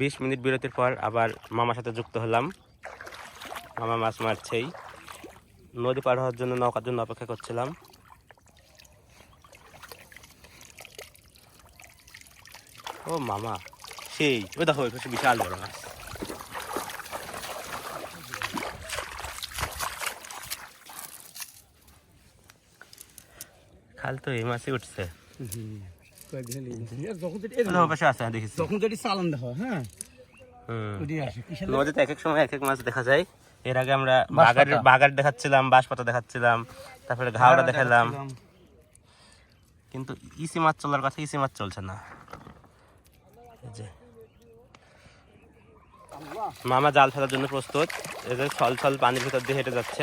বিশ মিনিট বিরতির পর আবার মামার সাথে যুক্ত হলাম। মামা মাছ মারছেই। নদী পার হওয়ার জন্য নৌকার জন্য অপেক্ষা করছিলাম। ও মামা, সেই ওই দেখো পাশে বিশাল বড় মাছ। খাল তো এই মাছই উঠছে। যখন যেটি ওই দেখো ওই পাশে আছে দেখিস যখন যেটি চালান দেওয়া হ্যাঁ? হুম। ওটি আসে। কিসের নদীতে এক এক সময় এক এক মাছ দেখা যায়। এর আগে আমরা বাগার বাগার দেখাচ্ছিলাম বাঁশপাতা দেখাচ্ছিলাম তারপরে ঘাওড়া দেখালাম। কিন্তু ইসি মাছ চলার কথা ইসি মাছ চলছে না। যে। মামা জাল ফেলার জন্য প্রস্তুত। এই যে ছল ছল পানির ভিতর দিয়ে হেঁটে যাচ্ছে।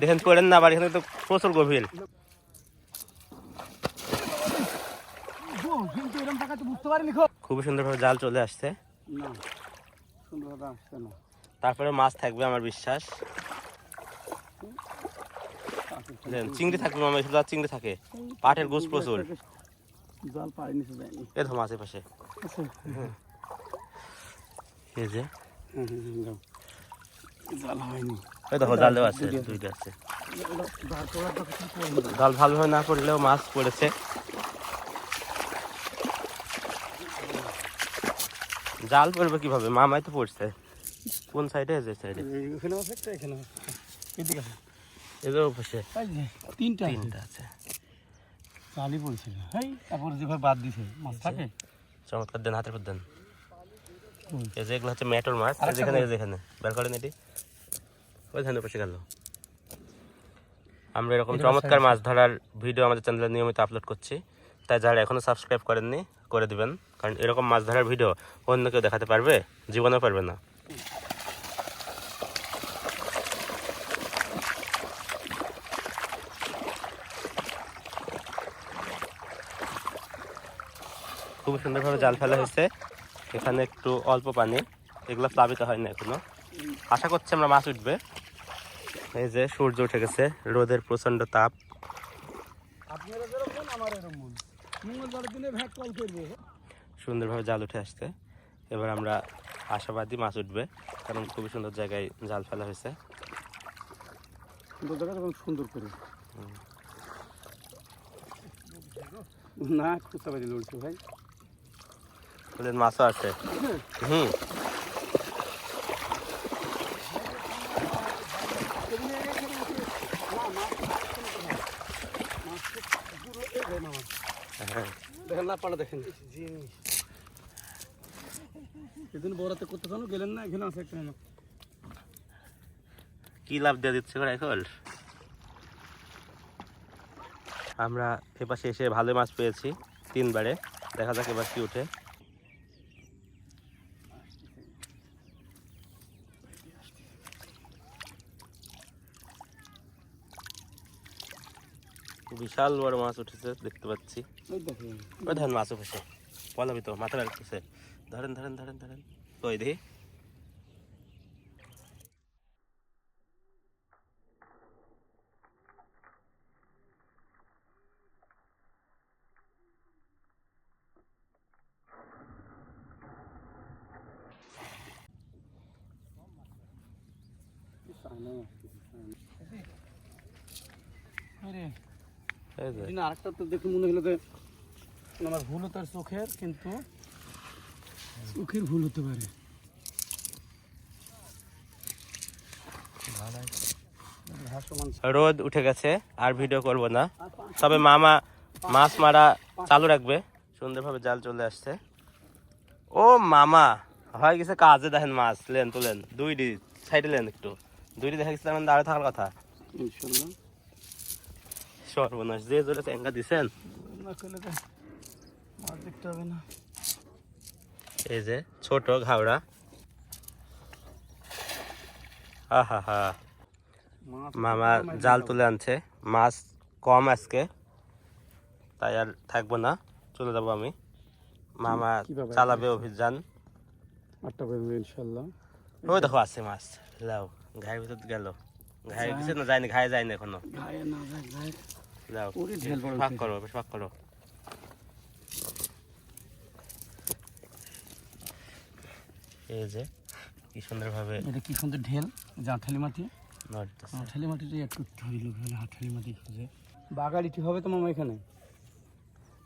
দেখেন পড়েন না আবার এখানে তো প্রচুর গভীর। কিন্তু এরকম টাকা তো বুঝতে পারিনি খো খুবই সুন্দরভাবে জাল চলে আসছে। তারপরে মাছ থাকবে আমার বিশ্বাস। চিংড়ি থাকবে মামা শুধু চিংড়ি থাকে। পাটের গোছ প্রচুর। জল পাড়ি নিচে যায়নি এ মাছের পাশে। এই যে। যাও। জল হয়নি। ওই দেখো জালেও আছে দুইটা। জাল ভালোভাবে না পড়লেও মাছ পড়েছে। জাল পড়বে কীভাবে? মামাই তো পড়ছে কোন সাইডে যে সাইডে এখানে আছে একটা এখানে এদিকে এদের পাশে তিনটা তিনটা আছে। চালই পড়ছিল এই তারপর যেভাবে বাদ দিছে। মাছ থাকে? চমৎকার দেন হাতের পর দেন। এই যে এগুলো হচ্ছে মেটোর মাছ। যেখানে যেখানে। বের করেন এটি। ওই ধানের পাশে গেল। আমরা এরকম চমৎকার মাছ ধরার ভিডিও আমাদের চ্যানেলে নিয়মিত আপলোড করছি। তাই যারা এখনও সাবস্ক্রাইব করেননি করে দিবেন। কারণ এরকম মাছ ধরার ভিডিও অন্য কেউ দেখাতে পারবে, জীবনেও পারবে না। খুব সুন্দরভাবে জাল ফেলা হয়েছে। এখানে একটু অল্প পানি, এগুলো প্লাবিত হয় না এখনও। আশা করছি আমরা মাছ উঠবে। এই যে সূর্য উঠে গেছে, রোদের প্রচণ্ড তাপ। আপনারা যেরকম আমার এরকম। মঙ্গলবারের দিনে ভ্যাট কল সুন্দরভাবে জাল উঠে আসছে। এবার আমরা আশাবাদী মাছ উঠবে কারণ খুবই সুন্দর জায়গায় জাল ফেলা হয়েছে। সুন্দর জায়গা তখন সুন্দর করে না লড়ছে ভাই। ওদের মাছও আছে। হুম। হ্যাঁ। দেখেন না পাড়া দেখেন। সেদিন বড়াতে করতে চানো গেলেন না এখানে আছে একটা কি লাভ দিয়ে দিচ্ছে করে এখন আমরা এপাশে এসে ভালো মাছ পেয়েছি তিনবারে। দেখা যাক এবার কি উঠে বিশাল বড় মাছ উঠেছে দেখতে পাচ্ছি। ওই দেখেন মাছ উঠেছে। পলাবি তো মাথা রাখতেছে ধরেন ধরেন ধরেন ধরেন ওই দেখি। আরেকটা তো দেখে মনে হলো যে আমার ভুল হতো আর চোখের কিন্তু চোখের ভুল হতে পারে। রোদ উঠে গেছে আর ভিডিও করব না। তবে মামা মাছ মারা চালু রাখবে। সুন্দরভাবে জাল চলে আসছে। ও মামা হয়ে গেছে কাজে দেখেন মাছ লেন তুলেন। দুইটি সাইডে লেন একটু। দুইটি দেখা গেছে তার মানে দাঁড়িয়ে থাকার কথা। সর্বনাশ যে জোরে চ্যাঙ্গা দিছেন। না করলে মাছ দেখতে হবে না। এই যে ছোট ঘাওড়া আহা হা মামা জাল তুলে আনছে। মাছ কম আজকে। তাই আর থাকব না। চলে যাব আমি। মামা? চালাবে অভিযান। ইনশাল্লাহ ওই দেখো আছে মাছ। লাও ঘায়ের ভিতর গেল। ঘায়ে গেছে না যায়নি ঘায়ে যায়নি এখনও। ফাঁক করো ফাঁক করো। এই যে কি সুন্দরভাবে এটা কি সুন্দর ঢেল জাঠালি মাটি? নড়তেছে। মাটিতে মাটিটা এক করতে হবে লোক হলে হাঠালি মাটি খুঁজে। বাগাড়িটি হবে তো মামা এখানে?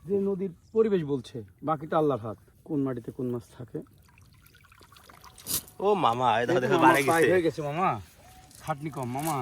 যে নদীর পরিবেশ বলছে বাকিটা আল্লাহর হাত কোন মাটিতে কোন মাছ থাকে? ও মামা এটা দেখো বাড়ে হয়ে গেছে মামা। খাটনি কম মামা।